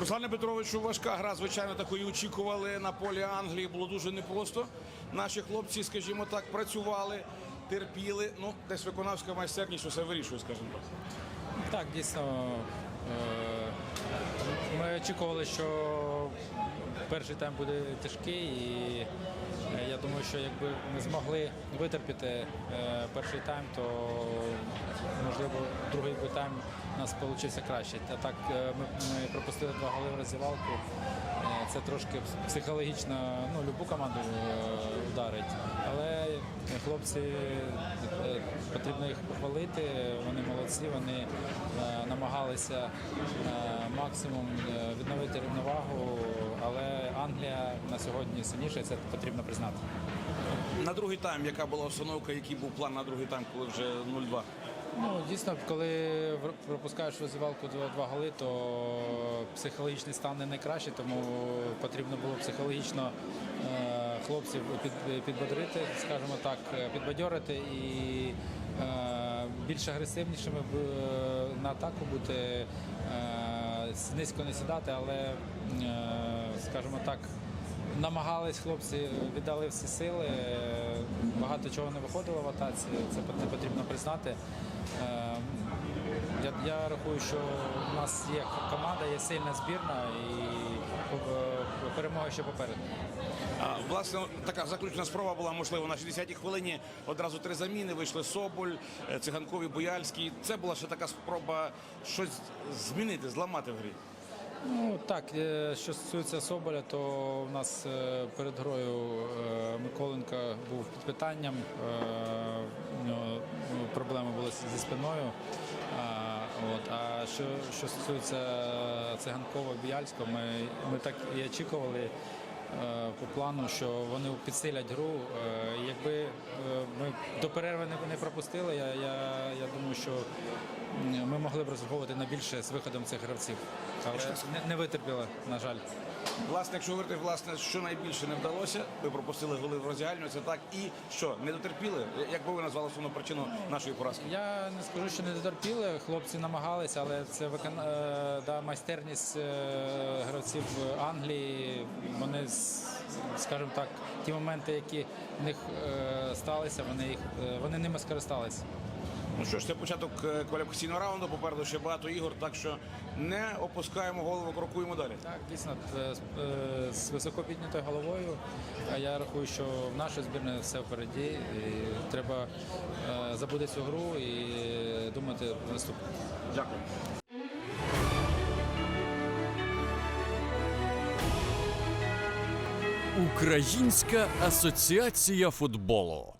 Руслане Петровичу, важка гра, звичайно, такої очікували на полі Англії. Було дуже непросто. Наші хлопці, скажімо так, працювали, терпіли. Ну, десь виконавська майстерність усе вирішує, скажімо так. Так, дійсно. Е, Ми очікували, що перший тайм буде тяжкий, і е, я думаю, що якби ми змогли витерпіти е, перший тайм, то можливо другий би тайм у нас вийшов краще. А так ми, пропустили два голи в роздівалку. Е, Це трошки психологічно ну, любу команду хлопці е, потрібно їх похвалити. Вони молодці, вони е, намагалися е, максимум відновити рівновагу. Але Англія на сьогодні сильніша, це потрібно признати. На другий тайм, яка була установка, який був план на другий тайм, коли вже 0-2? Ну, дійсно, коли пропускаєш розвивалку два голи, то психологічний стан не найкращий, тому потрібно було психологічно е, хлопців під, підбодрити, скажімо так, е, підбадьорити і е, більш агресивнішими е, на атаку бути, низько не сідати, але, скажімо так, Намагались хлопці, віддали всі сили. Багато чого не виходило в атаці. Це потрібно признати. Я, я рахую, що у нас є команда, є сильна збірна і перемога ще попереду. Власне, така заключна спроба була можливо на 60-й хвилині. Одразу три заміни вийшли Соболь, е, Циганкові, Бояльський. Це була ще така спроба щось змінити, зламати в грі. Ну так, е, що стосується Соболя, то у нас е, перед грою Миколенко був під питанням. У нього ну, проблеми були зі спиною. От, а що, що стосується Циганкова Біяльського, ми, ми так і очікували по плану, що вони підсилять гру. Е, Якби е, ми до перерви не, не пропустили, я, я, я думаю, що ми могли б розраховувати на більше з виходом цих гравців. Але не, не витерпіли, на жаль. Власне, якщо говорити, власне, що найбільше не вдалося, ви пропустили голи в роздягальню, це так. І що, не дотерпіли? Як би ви назвали основну причину нашої поразки? Я не скажу, що не дотерпіли. Хлопці намагалися, але це викон... е, да, майстерність е, гравців Англії. Вони, скажімо так, ті моменти, які в них е, сталися, вони, їх, вони ними скористалися. Ну що ж, це початок е, кваліфікаційного раунду. Попереду ще багато ігор, так що не опускаємо голову, крокуємо далі. Так, дійсно, е, з- е, високо піднятою головою. А Я рахую, що в нашій збірні все впереді. І треба забути цю гру і думати про наступне. Дякую. Українська асоціація футболу.